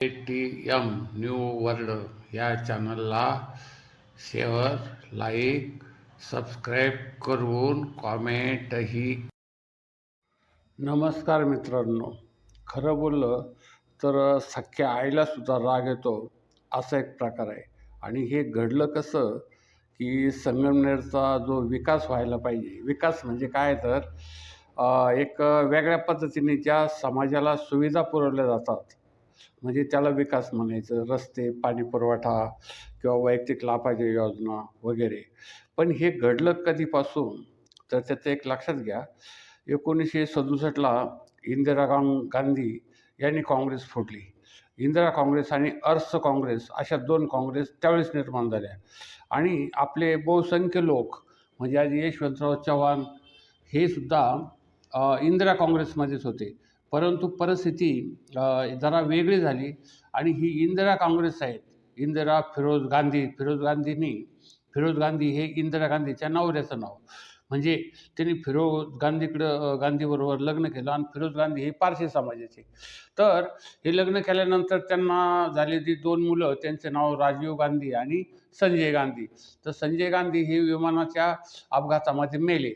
A T M new world या चॅनलला share like subscribe करून कॉमेंटही नमस्कार मित्रांनो. खरं बोललं तर सख्या आईलासुद्धा राग येतो असा एक प्रकार आहे. आणि हे घडलं कसं की संगमनेरचा जो विकास व्हायला पाहिजे. विकास म्हणजे काय तर एक वेगळ्या पद्धतीने ज्या समाजाला सुविधा पुरवल्या जातात. म्हणजे त्याला विकास म्हणायचं रस्ते पाणी पुरवठा किंवा वैयक्तिक लाभाच्या योजना वगैरे. पण हे घडलं कधीपासून? तर त्याचं एक लक्षात घ्या. एकोणीसशे सदुसष्टला इंदिरा गां गांधी यांनी काँग्रेस फोडली. इंदिरा काँग्रेस आणि अर्थ काँग्रेस अशा दोन काँग्रेस त्यावेळेस निर्माण झाल्या. आणि आपले बहुसंख्य लोक म्हणजे आज यशवंतराव चव्हाण हे सुद्धा इंदिरा काँग्रेसमध्येच होते. परंतु परिस्थिती जरा वेगळी झाली आणि ही इंदिरा काँग्रेस आहेत. इंदिरा फिरोज गांधी फिरोज गांधींनी फिरोज गांधी हे इंदिरा गांधीच्या नवऱ्याचं नाव. म्हणजे त्यांनी फिरोज गांधीकडं गांधीबरोबर लग्न केलं आणि फिरोज गांधी हे पारशी समाजाचे. तर हे लग्न केल्यानंतर त्यांना झालेली दोन मुलं त्यांचे नाव राजीव गांधी आणि संजय गांधी. तर संजय गांधी हे विमानाच्या अपघातामध्ये मेले.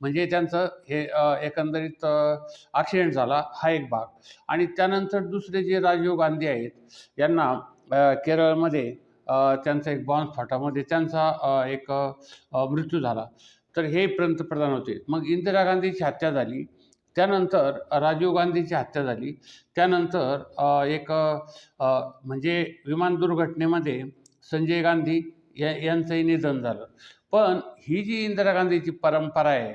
म्हणजे त्यांचं हे एकंदरीत ॲक्सिडेंट झाला हा एक भाग. आणि त्यानंतर दुसरे जे राजीव गांधी आहेत यांना केरळमध्ये त्यांचा एक बॉम्बस्फोटामध्ये त्यांचा एक मृत्यू झाला. तर हे पंतप्रधान होते. मग इंदिरा गांधीची हत्या झाली. त्यानंतर राजीव गांधीची हत्या झाली. त्यानंतर एक म्हणजे विमान दुर्घटनेमध्ये संजय गांधी या यांचंही निधन झालं. पण ही जी इंदिरा गांधीची परंपरा आहे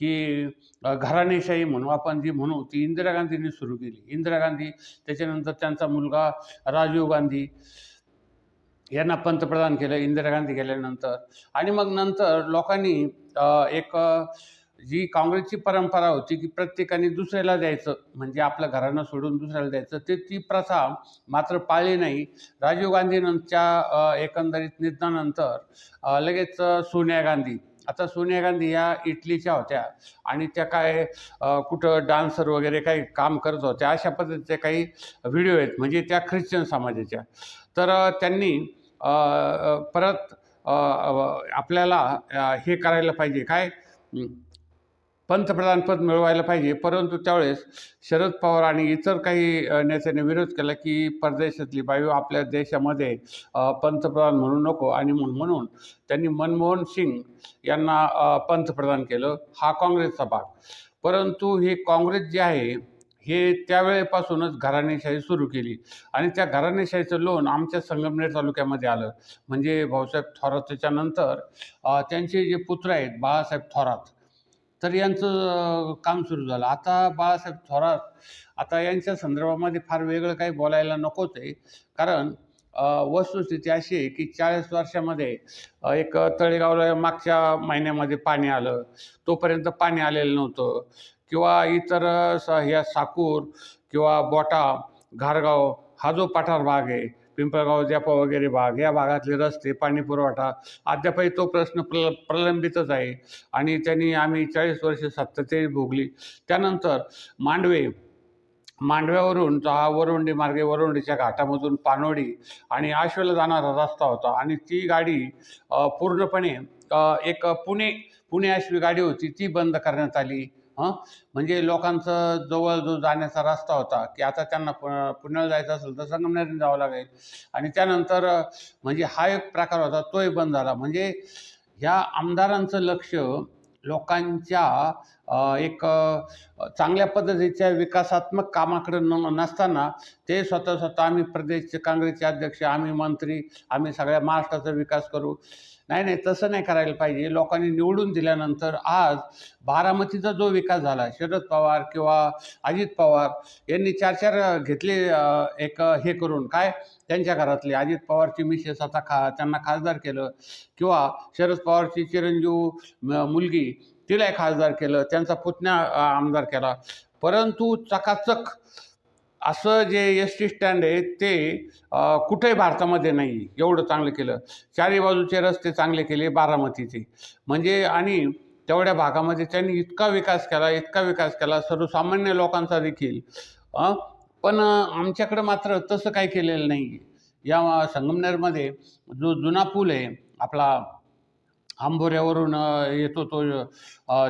की घराणेशाही म्हणू आपण जी म्हणू ती इंदिरा गांधींनी सुरू केली. इंदिरा गांधी त्याच्यानंतर त्यांचा मुलगा राजीव गांधी यांना पंतप्रधान केलं इंदिरा गांधी गेल्यानंतर. आणि मग नंतर लोकांनी एक जी काँग्रेसची परंपरा होती की प्रत्येकाने दुसऱ्याला द्यायचं म्हणजे आपलं घरांना सोडून दुसऱ्याला द्यायचं ते ती प्रथा मात्र पाळली नाही. राजीव गांधींच्या एकंदरीत निधनानंतर लगेच सोनिया गांधी. आता सोनिया गांधी या इटलीच्या होत्या आणि त्या काय कुठं डान्सर वगैरे काही काम करत होत्या अशा पद्धतीचे काही व्हिडिओ आहेत म्हणजे त्या ख्रिश्चन समाजाच्या. तर त्यांनी परत आपल्याला हे करायला पाहिजे. काय? पंतप्रधानपद मिळवायला पाहिजे. परंतु त्यावेळेस शरद पवार आणि इतर काही नेत्यांनी विरोध केला की परदेशातली बायू आपल्या देशामध्ये पंतप्रधान म्हणू नको आणि म्हणून त्यांनी मनमोहन सिंग यांना पंतप्रधान केलं. हा काँग्रेसचा भाग. परंतु हे काँग्रेस जे आहे हे त्यावेळेपासूनच घराणेशाही सुरू केली. आणि त्या घराणेशाहीचं लोन आमच्या संगमनेर तालुक्यामध्ये आलं. म्हणजे भाऊसाहेब थोरात त्याच्यानंतर त्यांचे जे पुत्र आहेत बाळासाहेब थोरात तर यांचं काम सुरू झालं. आता बाळासाहेब थोरात आता यांच्या संदर्भामध्ये फार वेगळं काही बोलायला नकोच आहे. कारण वस्तुस्थिती अशी आहे की चाळीस वर्षामध्ये एक तळेगावला मागच्या महिन्यामध्ये पाणी आलं. तोपर्यंत पाणी आलेलं नव्हतं. किंवा इतर ह्या साकूर किंवा बोटा घारगाव हा जो पठार भाग आहे पिंपळगाव जापा वगैरे भाग या भागातले रस्ते पाणी पुरवठा अद्यापही तो प्रश्न प्रल प्रलंबितच आहे. आणि त्यांनी आम्ही चाळीस वर्ष सत्तेची भोगली. त्यानंतर मांडवे मांडव्यावरून हा वरुंडी मार्गे वरुंडीच्या घाटामधून पानोडी आणि आश्वेला जाणारा रस्ता होता. आणि ती गाडी पूर्णपणे एक पुणे पुणे अशी गाडी होती. ती बंद करण्यात आली. हं? म्हणजे लोकांचं जवळ जो जाण्याचा रस्ता होता की आता त्यांना पु पुण्याला जायचं असेल तर संगमनेरने जावं लागेल. आणि त्यानंतर म्हणजे हा एक प्रकार होता तोही बंद झाला. म्हणजे ह्या आमदारांचं लक्ष लोकांच्या एक चांगल्या पद्धतीच्या विकासात्मक कामाकडे न नसताना ते स्वतः स्वतः आम्ही प्रदेशचे काँग्रेसचे अध्यक्ष आम्ही मंत्री आम्ही सगळ्या महाराष्ट्राचा विकास करू. नाही नाही तसं नाही करायला पाहिजे. लोकांनी निवडून दिल्यानंतर आज बारामतीचा जो विकास झाला शरद पवार किंवा अजित पवार यांनी चार चार घेतले एक हे करून. काय? त्यांच्या घरातले. अजित पवारची मिसेस आता खा त्यांना खासदार केलं. किंवा शरद पवारची चिरंजीव मुलगी तिलाही खासदार केलं. त्यांचा पुतण्या आमदार केला. परंतु चकाचक असं जे एस टी स्टँड आहे ते कुठेही भारतामध्ये नाही. एवढं चांगलं केलं. चारी बाजूचे रस्ते चांगले केले बारामतीचे. म्हणजे आणि तेवढ्या भागामध्ये त्यांनी इतका विकास केला इतका विकास केला सर्वसामान्य लोकांचा देखील. पण आमच्याकडं मात्र तसं काही केलेलं नाही. या संगमनेरमध्ये जो जुना पूल आहे आपला आंबोऱ्यावरून येतो तो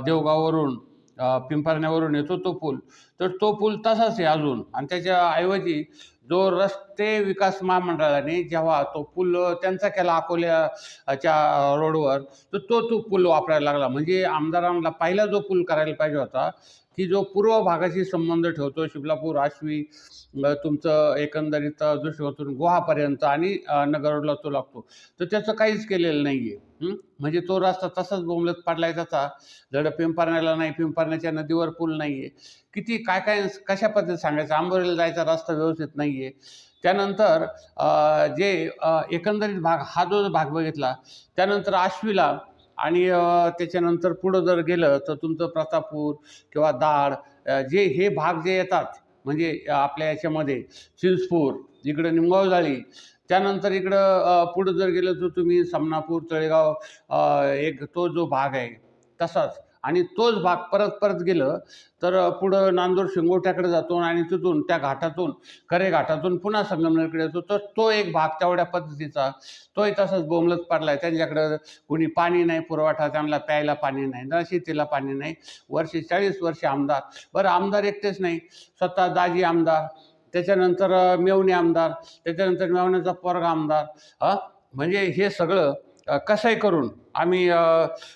देवगाववरून पिंपरण्यावरून येतो तो पूल. तर तो पूल तसाच आहे अजून. आणि त्याच्याऐवजी जो रस्ते विकास महामंडळाने जेव्हा तो पूल त्यांचा केला अकोल्याच्या रोडवर तर तो तो पूल वापरायला लागला. म्हणजे आमदारांना पहिला जो पूल करायला पाहिजे होता की जो पूर्व भागाशी संबंध ठेवतो शिबलापूर आश्वी तुमचं एकंदरीत दृष्टीकोनातून गुहापर्यंत आणि अ, तो लागतो. तर त्याचं काहीच केलेलं नाही आहे म्हणजे तो रस्ता तसाच बोंबलत पडलाय त्याचा. धड पिंपरण्याला नाही पिंपरण्याच्या नदीवर पूल नाही आहे किती काय काय कशा पद्धतीत सांगायचं? आंबोरीला जायचा रस्ता व्यवस्थित नाही आहे त्यानंतर जे एकंदरीत भाग हा जो भाग बघितला त्यानंतर आश्वीला आणि त्याच्यानंतर पुढं जर गेलं तर तुमचं प्रतापूर किंवा दाड जे हे भाग जे येतात म्हणजे आपल्या याच्यामध्ये चिंचपूर इकडं निमगाव जाळी. त्यानंतर इकडं पुढं जर गेलं तर तुम्ही समनापूर तळेगाव एक तो जो भाग आहे तसाच. आणि तोच भाग परत परत गेलं तर पुढं नांदूर शिंगोट्याकडे जातो आणि तिथून त्या घाटातून खरे घाटातून पुन्हा संगमनेरकडे येतो. तर तो एक भाग तेवढ्या पद्धतीचा. तोही तसाच बोंबलत पडला आहे त्यांच्याकडं कुणी पाणी नाही पुरवठा त्यांना प्यायला पाणी नाही ना शेतीला पाणी नाही. वर्षे चाळीस वर्ष आमदार. बरं आमदार एकटेच नाही. स्वतः दाजी आमदार. त्याच्यानंतर मेवणी मेवणे आमदार. त्याच्यानंतर मेवण्याचा पोरगा आमदार. म्हणजे हे सगळं कसंही करून आम्ही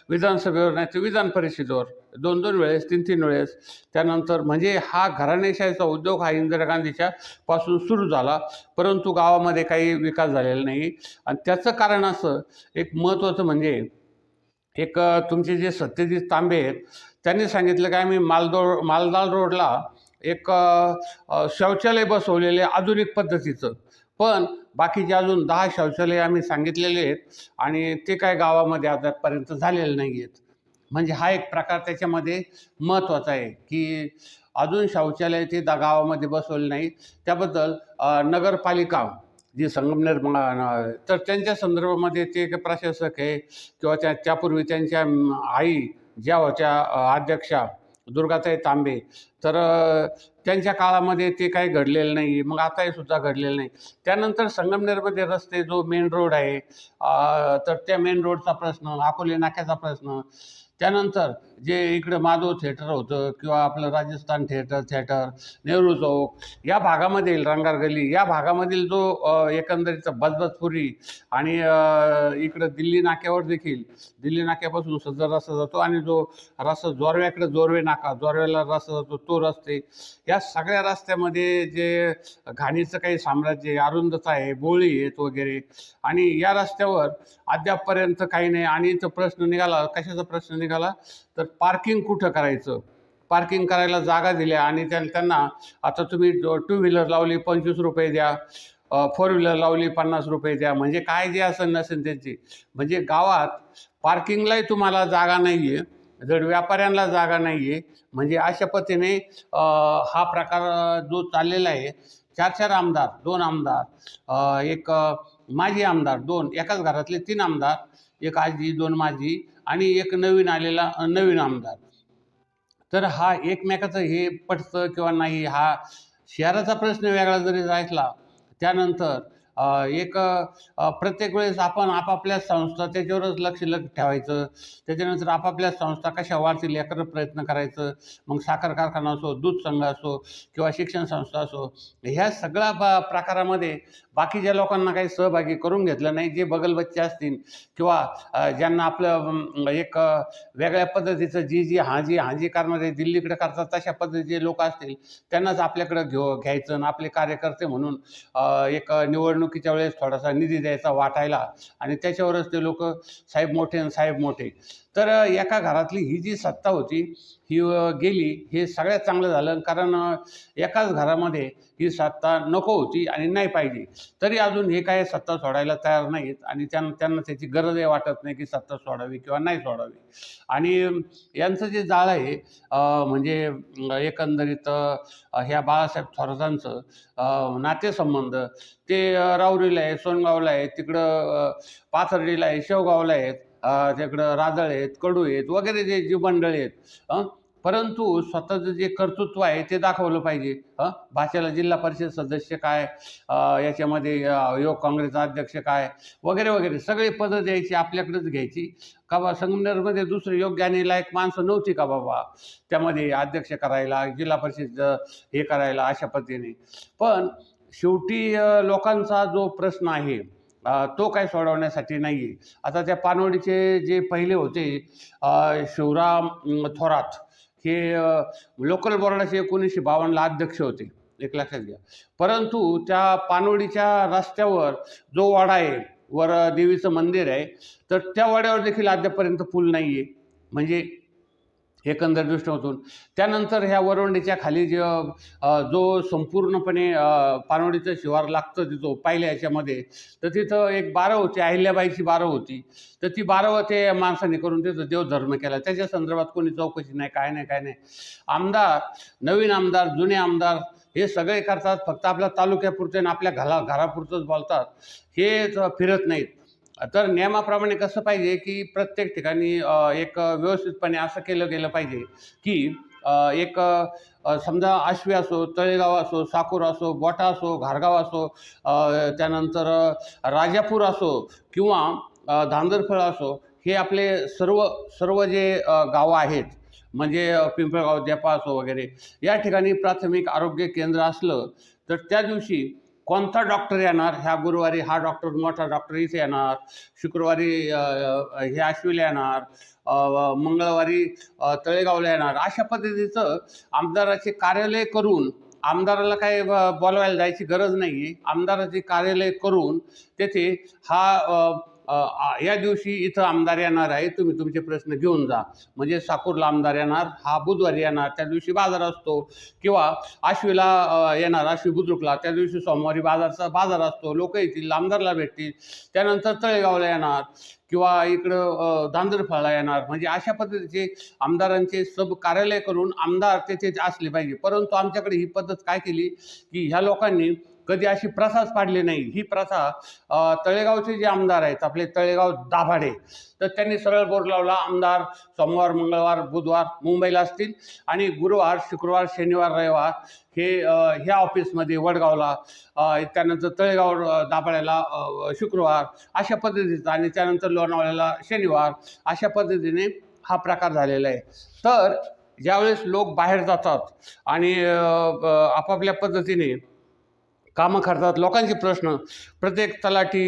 विधानसभेवर नाही तर विधान परिषदेवर दोन दोन वेळेस तीन तीन वेळेस त्यानंतर म्हणजे हा घराणेशाहीचा उद्योग हा इंदिरा गांधीच्या पासून सुरू झाला परंतु गावामध्ये काही विकास झालेला नाही. आणि त्याचं कारण असं एक महत्त्वाचं म्हणजे एक तुमचे जे सत्यजित तांबे आहेत त्यांनी सांगितलं की आम्ही मालदोड मालदाल रोडला एक शौचालय बसवलेले आधुनिक पद्धतीचं. पण बाकीचे अजून दहा शौचालय आम्ही सांगितलेले आहेत आणि ते काय गावामध्ये आतापर्यंत झालेले नाही आहेत म्हणजे हा एक प्रकार त्याच्यामध्ये महत्त्वाचा आहे की अजून शौचालय ते दा गावामध्ये बसवले नाही त्याबद्दल नगरपालिका जी संगमनेर तर त्यांच्या संदर्भामध्ये ते एक प्रशासक आहे किंवा त्या त्यापूर्वी त्यांच्या आई ज्या होत्या अध्यक्षा दुर्गाताई तांबे तर त्यांच्या काळामध्ये ते काही घडलेलं नाही. मग आताही सुद्धा घडलेलं नाही. त्यानंतर संगमनेरमध्ये रस्ते जो मेन रोड आहे तर त्या मेन रोडचा प्रश्न अकोले नाक्याचा प्रश्न. त्यानंतर जे इकडं माधव थिएटर होतं किंवा आपलं राजस्थान थिएटर थिएटर नेहरू चौक या भागामधील रंगार गली या भागामधील जो एकंदरीत बजबजपुरी आणि इकडं दिल्ली नाक्यावर देखील दिल्ली नाक्यापासून सज्जर रस्ता जातो आणि जो रस्ता जोरव्याकडे जोरवे नाका जोरव्याला रस्ता जातो तो रस्ते. या सगळ्या रस्त्यामध्ये जे घाणीचं काही साम्राज्य आहे आहे बोळी आहेत वगैरे. आणि या रस्त्यावर अद्यापपर्यंत काही नाही. आणि तो प्रश्न निघाला कशाचा प्रश्न निघाला? तर पार्किंग कुठं करायचं? पार्किंग करायला जागा दिल्या आणि त्यांना आता तुम्ही टू व्हीलर लावली पंचवीस रुपये द्या. फोर व्हीलर लावली पन्नास रुपये द्या. म्हणजे काय जे असं नसेल त्याची. म्हणजे गावात पार्किंगलाही तुम्हाला जागा नाही आहे जर व्यापाऱ्यांना जागा नाही आहे म्हणजे अशा पद्धतीने हा प्रकार जो चाललेला आहे चार चार आमदार दोन आमदार एक माजी आमदार दोन एकाच घरातले तीन आमदार एक आजी दोन माजी आणि एक नवीन आलेला नवीन आमदार. तर हा एकमेकाचं हे पटतं किंवा नाही हा शहराचा प्रश्न वेगळा जरी असला त्यानंतर एक प्रत्येक वेळेस आपण आपापल्या संस्था त्याच्यावरच लक्ष लक्ष ठेवायचं. त्याच्यानंतर आपापल्या संस्था कशा वाढतील याकडे प्रयत्न करायचं. मग साखर कारखाना असो दूध संघ असो किंवा शिक्षण संस्था असो ह्या सगळ्या बा प्रकारामध्ये बाकीच्या लोकांना काही सहभागी करून घेतलं नाही. जे बगलबच्चे असतील किंवा ज्यांना आपलं एक वेगळ्या पद्धतीचं जी जी हाजी हाजी करणारे दिल्लीकडे करतात तशा पद्धतीचे लोक असतील त्यांनाच आपल्याकडं घेऊ घ्यायचं आणि आपले कार्यकर्ते म्हणून एक निवडणूक निवडणुकीच्या वेळेस थोडासा निधी द्यायचा वाटायला आणि त्याच्यावरच ते लोक साहेब मोठे आणि साहेब मोठे. तर एका घरातली ही जी सत्ता होती ही गेली हे सगळ्यात चांगलं झालं. कारण एकाच घरामध्ये ही सत्ता नको होती आणि नाही पाहिजे तरी अजून हे काय सत्ता सोडायला तयार नाहीत आणि त्यांना त्यांना त्याची गरजही वाटत नाही की सत्ता सोडावी किंवा नाही सोडावी. आणि यांचं जे जाळ आहे म्हणजे एकंदरीत ह्या बाळासाहेब थोरातांचं नातेसंबंध ते राऊरीला आहे सोनगावला आहे तिकडं पाथर्डीला आहे शेवगावला आहेत त्याकडं तिकडं राजळ आहेत कडू आहेत वगैरे जे जी मंडळी आहेत हं परंतु स्वतःचं जे कर्तृत्व आहे ते दाखवलं पाहिजे. हं भाषेला जिल्हा परिषद सदस्य काय याच्यामध्ये युवक काँग्रेसचा अध्यक्ष काय वगैरे वगैरे सगळे पदं द्यायची आपल्याकडेच घ्यायची. का बा संगमनेरमध्ये दुसरे योग्य आणि लायक माणसं नव्हती का बाबा? त्यामध्ये अध्यक्ष करायला जिल्हा परिषद हे करायला अशा पद्धतीने. पण शेवटी लोकांचा जो प्रश्न आहे तो काय सोडवण्यासाठी नाही आहे आता त्या पानवडीचे जे पहिले होते शिवराम थोरात हे लोकल बोर्डाचे एकोणीसशे बावन्नला अध्यक्ष होते. एक लक्षात घ्या. परंतु त्या पानवडीच्या रस्त्यावर जो वाडा आहे वर देवीचं मंदिर आहे तर त्या वाड्यावर देखील अद्यापर्यंत पूल नाही आहे म्हणजे एकंदर दृष्टीकोनातून. त्यानंतर ह्या वरवंडीच्या खाली जे जो संपूर्णपणे पानवडीचं शिवार लागतं तिथं पाहिलं याच्यामध्ये तर तिथं एक बारं होती अहिल्याबाईची बारं होती. तर ती बारव ते माणसाने करून तिथं देवधर्म केला. त्याच्या संदर्भात कोणी चौकशी नाही काय नाही काय नाही. आमदार नवीन आमदार जुने आमदार हे सगळे करतात. फक्त आपल्या तालुक्यापुरते आणि आपल्या घरा घरापुरतंच बोलतात. हे फिरत नाहीत. तर नियमाप्रमाणे कसं पाहिजे की प्रत्येक ठिकाणी एक व्यवस्थितपणे असं केलं गेलं पाहिजे की एक समजा आश्वी असो तळेगाव असो साकूर असो बोटा असो घारगाव असो त्यानंतर राजापूर असो किंवा धांदरफळ असो हे आपले सर्व सर्व जे गावं आहेत म्हणजे पिंपळगाव देपा असो वगैरे या ठिकाणी प्राथमिक आरोग्य केंद्र असलं तर त्या दिवशी कोणता डॉक्टर येणार? ह्या गुरुवारी हा डॉक्टर मोठा डॉक्टर इथे येणार. शुक्रवारी हे आश्वीला येणार. मंगळवारी तळेगावला येणार. अशा पद्धतीचं आमदाराचे कार्यालय करून आमदाराला काय ब- बोलवायला जायची गरज नाही आहे आमदाराचे कार्यालय करून तेथे हा या दिवशी इथं आमदार येणार आहे तुम्ही तुमचे प्रश्न घेऊन जा. म्हणजे साकूरला आमदार येणार हा बुधवारी येणार त्या दिवशी बाजार असतो. किंवा आश्वीला येणार आश्वी बुद्रुकला त्या दिवशी सोमवारी बाजारचा बाजार असतो. लोक येतील आमदारला भेटतील. त्यानंतर तळेगावला येणार. किंवा इकडं दांदरफळला येणार. म्हणजे अशा पद्धतीचे आमदारांचे सब कार्यालय करून आमदार तेथे असले पाहिजे. परंतु आमच्याकडे ही पद्धत काय केली की ह्या लोकांनी कधी अशी प्रथाच पाडली नाही. ही प्रथा तळेगावचे जे आमदार आहेत आपले तळेगाव दाभाडे तर त्यांनी सरळ बोर्ड लावला. आमदार सोमवार मंगळवार बुधवार मुंबईला असतील आणि गुरुवार शुक्रवार शनिवार रविवार हे ह्या ऑफिसमध्ये वडगावला त्यानंतर तळेगाव दाभाड्याला शुक्रवार अशा पद्धतीचा आणि त्यानंतर लोणावळ्याला शनिवार अशा पद्धतीने हा प्रकार झालेला आहे. तर ज्यावेळेस लोक बाहेर जातात आणि आपापल्या पद्धतीने कामं करतात लोकांचे प्रश्न प्रत्येक तलाठी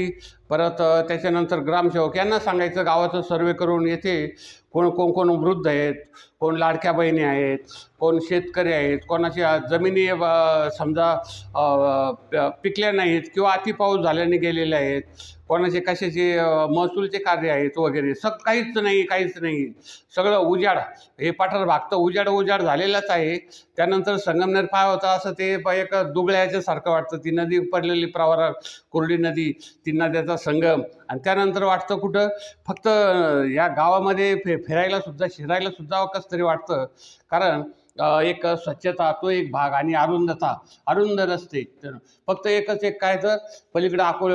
परत त्याच्यानंतर ग्रामसेवक यांना सांगायचं गावाचं सर्वे करून येथे कोण कोण कोण वृद्ध आहेत कोण लाडक्या बहिणी आहेत कोण शेतकरी आहेत कोणाच्या जमिनी समजा प- पिकल्या नाहीत किंवा अति पाऊस झाल्याने गेलेले आहेत कोणाचे कशाचे महसूलचे कार्य आहेत वगैरे. सग काहीच नाही काहीच नाही. सगळं उजाड. हे पाठार भाग तर उजाड उजाड झालेलाच आहे. त्यानंतर संगमनेर पाय होता असं ते एक दुगळ्याच्यासारखं वाटतं. ती नदी पडलेली प्रवारा कोरडी नदी ती नद्याचा संगम. आणि त्यानंतर वाटतं कुठं? फक्त या गावामध्ये फे फिरायला सुद्धा शिरायला सुद्धा कसं तरी वाटतं. कारण एक स्वच्छता तो एक भाग आणि अरुंदता अरुंद रस्ते तर फक्त एकच एक काय तर पलीकडं अकोल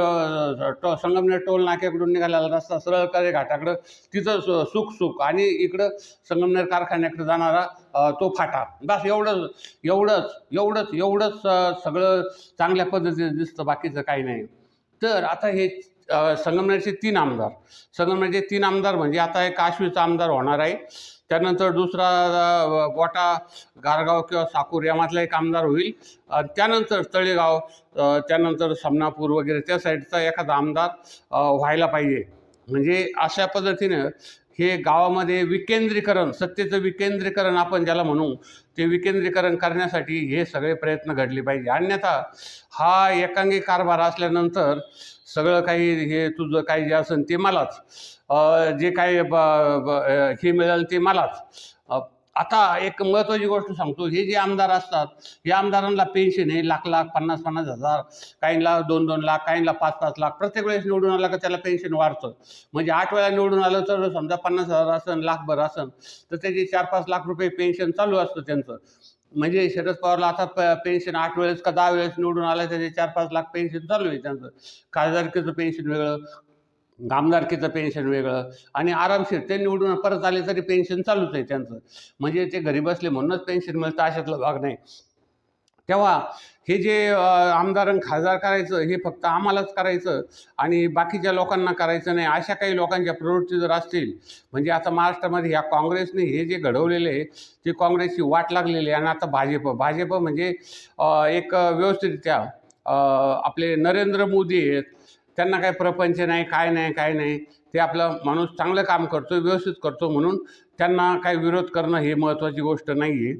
टो संगमनेर टोल नाक्याकडून निघालेला रस्ता सरळ करे घाटाकडं. तिथं सु- सुख सुख. आणि इकडं संगमनेर कारखान्याकडे जाणारा तो फाटा. बस एवढंच एवढंच एवढंच एवढंच सगळं चांगल्या पद्धतीने दिसतं. बाकीचं काही नाही. तर आता हे संगमनेरचे तीन आमदार. संगमनेरचे तीन आमदार म्हणजे आता एक आश्वीचा आमदार होणार आहे. त्यानंतर दुसरा गोटा गारगाव किंवा साकूर यामधला एक आमदार होईल. त्यानंतर तळेगाव त्यानंतर समनापूर वगैरे त्या साईडचा एखादा आमदार व्हायला पाहिजे. म्हणजे अशा पद्धतीनं हे गावामध्ये विकेंद्रीकरण सत्तेचं विकेंद्रीकरण आपण ज्याला म्हणू ते विकेंद्रीकरण करण्यासाठी हे सगळे प्रयत्न घडले पाहिजे. अन्यथा हा एकांगी कारभार असल्यानंतर सगळं काही हे तुझं काही जे असेल ते मलाच. जे काही ब ब- हे मिळेल ते मलाच. आता एक महत्त्वाची गोष्ट सांगतो हे जे आमदार असतात या आमदारांना पेन्शन आहे लाख लाख पन्नास पन्नास हजार काहींना दोन दोन लाख काहींना पाच पाच लाख प्रत्येक वेळेस निवडून आला का त्याला पेन्शन वाढतं. म्हणजे आठ वेळा निवडून आलं तर समजा पन्नास हजार असन लाखभर असन तर त्याचे चार पाच लाख रुपये पेन्शन चालू असतं त्यांचं. म्हणजे शरद पवारला आता प पेन्शन आठ वेळेस का दहा वेळेस निवडून आलं त्याचे चार पाच लाख पेन्शन चालू आहे त्यांचं. खासदारकीचं पेन्शन वेगळं आमदारकीचं पेन्शन वेगळं आणि आरामशीर ते निवडून परत आले तरी पेन्शन चालूच आहे त्यांचं. म्हणजे ते घरी बसले म्हणूनच पेन्शन मिळतं अशातला भाग नाही. तेव्हा हे जे अ, आमदार खासदार करायचं हे फक्त आम्हालाच करायचं आणि बाकीच्या लोकांना करायचं नाही. अशा काही लोकांच्या प्रवृत्ती जर असतील म्हणजे आता महाराष्ट्रामध्ये ह्या काँग्रेसने हे जे घडवलेले आहे ते काँग्रेसची वाट लागलेली आहे आणि आता भाजप. भाजप म्हणजे एक व्यवस्थितरित्या आपले नरेंद्र मोदी आहेत त्यांना काही प्रपंच नाही काय नाही काय नाही. ते आपलं माणूस चांगलं काम करतो व्यवस्थित करतो म्हणून त्यांना काही विरोध करणं हे महत्त्वाची गोष्ट नाही आहे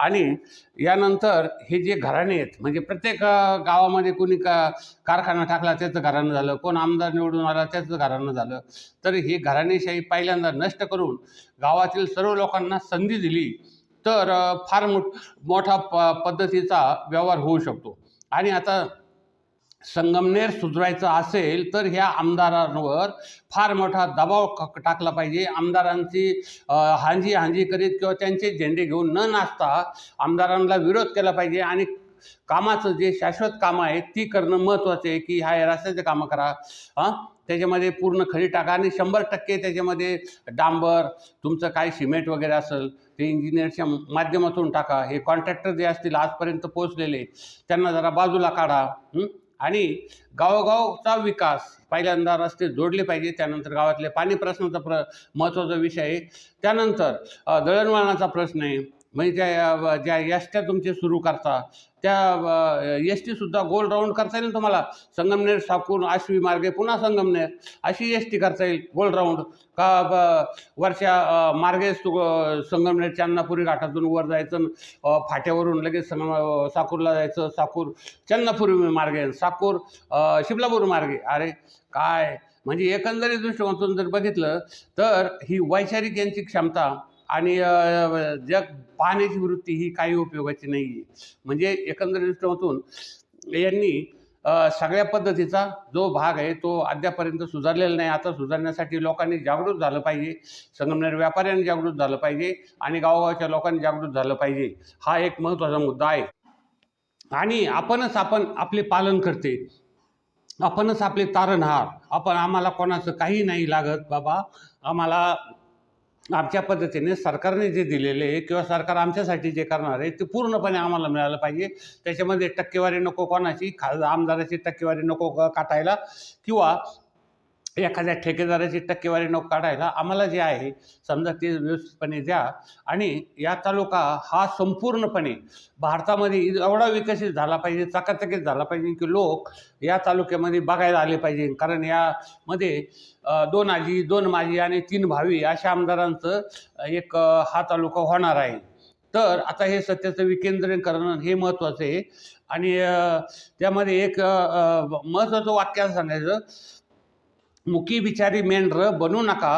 आणि यानंतर हे जे घराणे आहेत म्हणजे प्रत्येक गावामध्ये कोणी का कारखाना टाकला त्याचं घराणं झालं. कोण आमदार निवडून आला त्याचं घराणं झालं. तर हे घराणेशाही पहिल्यांदा नष्ट करून गावातील सर्व लोकांना संधी दिली तर फार मोठ मोठा प पद्धतीचा व्यवहार होऊ शकतो. आणि आता संगमनेर सुधारायचं असेल तर ह्या आमदारांवर फार मोठा दबाव टाकला पाहिजे. आमदारांची हांजी हांजी करीत किंवा त्यांचे झेंडे घेऊन न नाचता आमदारांना विरोध केला पाहिजे आणि कामाचं जे शाश्वत कामं आहेत ती करणं महत्त्वाचं आहे की ह्या रस्त्याचे कामं करा. हां त्याच्यामध्ये पूर्ण खडी टाका आणि शंभर टक्के त्याच्यामध्ये डांबर तुमचं काय सिमेंट वगैरे असेल ते इंजिनियरच्या माध्यमातून टाका. हे कॉन्ट्रॅक्टर जे असतील आजपर्यंत पोहोचलेले त्यांना जरा बाजूला काढा. आणि गावोगावचा विकास. पहिल्यांदा रस्ते जोडले पाहिजे त्यानंतर गावातले पाणी प्रश्नाचा प्र महत्त्वाचा विषय आहे. त्यानंतर दळणवळणाचा प्रश्न आहे. म्हणजे त्या ज्या यष्ट्या तुमचे सुरू करता त्या एस टीसुद्धा गोल राऊंड करता येईल तुम्हाला. संगमनेर साकून आश्वी मार्गे पुन्हा संगमनेर अशी एस टी करता येईल गोल राऊंड. का ब- वरच्या मार्गेच तू संगमनेर चन्नापुरी घाटातून वर जायचं फाट्यावरून लगेच संगम साकूरला जायचं साकूर चन्नापुरी मार्गे साकूर शिबलापूर शिमलापूर मार्गे. अरे काय? म्हणजे एकंदरीत दृष्टिकोनातून जर बघितलं तर ही वैचारिक यांची क्षमता आणि जग पाहण्याची वृत्ती ही काही उपयोगाची नाही आहे म्हणजे एकंदर दृष्टिकोनातून यांनी सगळ्या पद्धतीचा जो भाग आहे तो अद्यापर्यंत सुधारलेला नाही. आता सुधारण्यासाठी लोकांनी जागृत झालं पाहिजे. संगमनेर व्यापाऱ्यांनी जागृत झालं पाहिजे आणि गावगावच्या लोकांनी जागृत झालं पाहिजे. हा एक महत्त्वाचा मुद्दा आहे. आणि आपणच आपण आपले पालन करते. आपणच आपले तारणहार आपण आम्हाला कोणाचं काही नाही लागत बाबा. आम्हाला आमच्या पद्धतीने सरकारने जे दिलेले आहे किंवा सरकार आमच्यासाठी जे करणार आहे ते पूर्णपणे आम्हाला मिळालं पाहिजे. त्याच्यामध्ये टक्केवारी नको कोणाची खास आमदाराची टक्केवारी नको काटायला किंवा एखाद्या ठेकेदाराची टक्केवारी नको काढायला आम्हाला जे आहे समजा ते व्यवस्थितपणे द्या. आणि या तालुका हा संपूर्णपणे भारतामध्ये एवढा विकसित झाला पाहिजे चकाचकीत झाला पाहिजे की लोक या तालुक्यामध्ये बघायला आले पाहिजे. कारण यामध्ये दोन आजी दोन माजी आणि तीन भावी अशा आमदारांचं एक हा तालुका होणार आहे. तर आता हे सत्याचं विकेंद्रीकरण हे महत्त्वाचं आहे. आणि त्यामध्ये एक महत्त्वाचं वाक्य सांगायचं मुकी बिचारी मेंढरं बनू नका.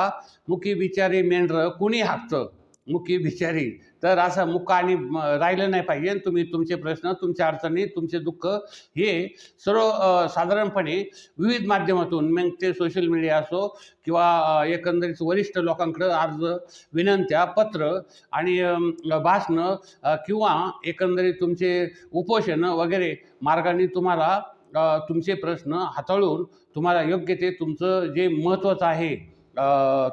मुकी बिचारी मेंढरं कुणी हाकतं? मुकी बिचारी. तर असं मुका आणि राहिलं नाही पाहिजे. तुम्ही तुमचे प्रश्न तुमच्या अडचणी तुमचे दुःख हे सर्व साधारणपणे विविध माध्यमातून मग ते सोशल मीडिया असो किंवा एकंदरीत वरिष्ठ लोकांकडं अर्ज विनंत्या पत्र आणि भाषणं किंवा एकंदरीत तुमचे उपोषण वगैरे मार्गाने तुम्हाला तुमचे प्रश्न हाताळून तुम्हाला योग्य ते तुमचं जे महत्त्वाचं आहे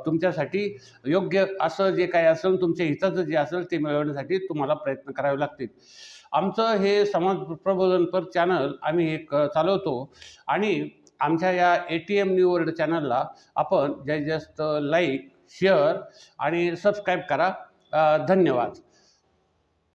तुमच्यासाठी योग्य असं जे काही असेल तुमच्या हिताचं जे असेल ते मिळवण्यासाठी तुम्हाला प्रयत्न करावे लागतील. आमचं हे समाज प्रबोधनपर चॅनल आम्ही एक चालवतो आणि आमच्या या A T M new world चॅनलला आपण जास्तीत जास्त लाईक शेअर आणि सबस्क्राईब करा. धन्यवाद.